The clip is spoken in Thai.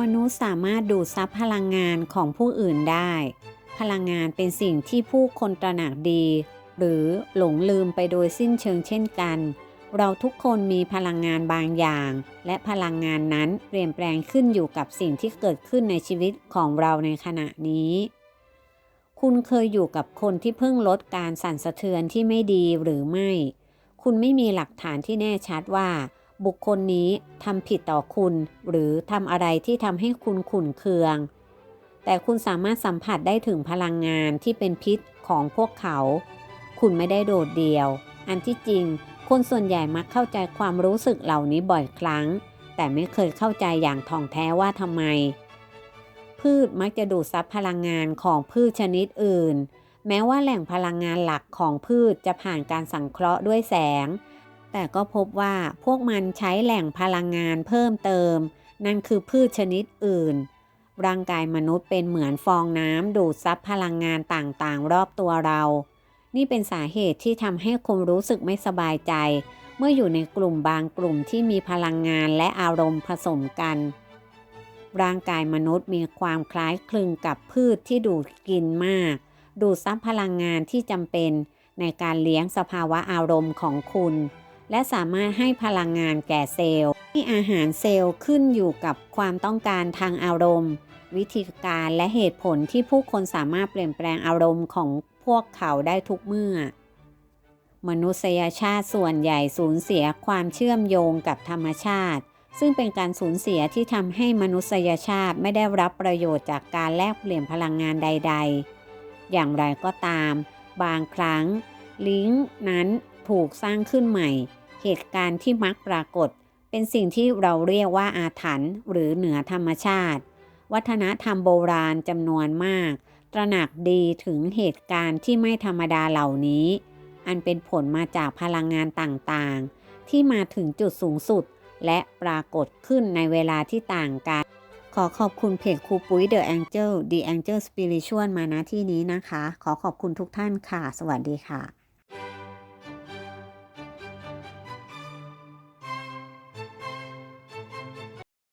มนุษย์สามารถดูดซับพลังงานของผู้อื่นได้ พลังงานเป็นสิ่งที่ผู้คนตระหนักดี หรือหลงลืมไปโดยสิ้นเชิงเช่นกัน เราทุกคนมีพลังงานบางอย่าง และพลังงานนั้นเปลี่ยนแปลงขึ้นอยู่กับสิ่งที่เกิดขึ้นในชีวิตของเราในขณะนี้ คุณเคยอยู่กับคนที่เพิ่งลดการสั่นสะเทือนที่ไม่ดีหรือไม่ คุณไม่มีหลักฐานที่แน่ชัดว่า บุคคลนี้ทำผิดต่อคุณ หรือทำอะไรที่ทำให้คุณขุ่นเคือง แต่คุณสามารถสัมผัสได้ถึงพลังงานที่เป็นพิษของพวกเขา คุณไม่ได้โดดเดี่ยว อันที่จริง คนส่วนใหญ่มักเข้าใจความรู้สึกเหล่านี้บ่อยครั้ง แต่ไม่เคยเข้าใจอย่างท่องแท้ว่าทำไม พืชมักจะดูดซับพลังงานของพืชชนิดอื่น แม้ว่าแหล่งพลังงานหลักของพืชจะผ่านการสังเคราะห์ด้วยแสง แต่ก็พบว่าพวกมันใช้แหล่งพลังงานเพิ่มเติม นั่นคือพืชชนิดอื่น ร่างกายมนุษย์เป็นเหมือนฟองน้ำดูดซับพลังงานต่างๆ รอบตัวเรา นี่เป็นสาเหตุที่ทำให้คุณรู้สึกไม่สบายใจ เมื่ออยู่ในกลุ่มบางกลุ่มที่มีพลังงานและอารมณ์ผสมกัน ร่างกายมนุษย์มีความคล้ายคลึงกับพืชที่ดูดกินมาก ดูดซับพลังงานที่จำเป็นในการเลี้ยงสภาวะอารมณ์ของคุณ และสามารถให้พลังงานแก่เซลล์ที่อาหารเซลล์ขึ้นอยู่กับความต้องการทางอารมณ์ วิธีการและเหตุผลที่ผู้คนสามารถเปลี่ยนแปลงอารมณ์ของพวกเขาได้ทุกเมื่อ มนุษยชาติส่วนใหญ่สูญเสียความเชื่อมโยงกับธรรมชาติ ซึ่งเป็นการสูญเสียที่ทำให้มนุษยชาติไม่ได้รับประโยชน์จากการแลกเปลี่ยนพลังงานใด ๆ อย่างไรก็ตาม บางครั้ง ลิงก์นั้น ถูกสร้างขึ้นใหม่ เหตุการณ์ที่มักปรากฏ เป็นสิ่งที่เราเรียกว่าอาถรรพ์หรือเหนือธรรมชาติ วัฒนธรรมโบราณจำนวนมาก ตระหนักดีถึงเหตุการณ์ที่ไม่ธรรมดาเหล่านี้ อันเป็นผลมาจากพลังงานต่างๆ ที่มาถึงจุดสูงสุด และปรากฏขึ้นในเวลาที่ต่างกัน ขอขอบคุณเพจครูปุ้ย The Angel The Angel Spiritual มาณที่นี้นะคะ ขอขอบคุณทุกท่านค่ะ สวัสดีค่ะ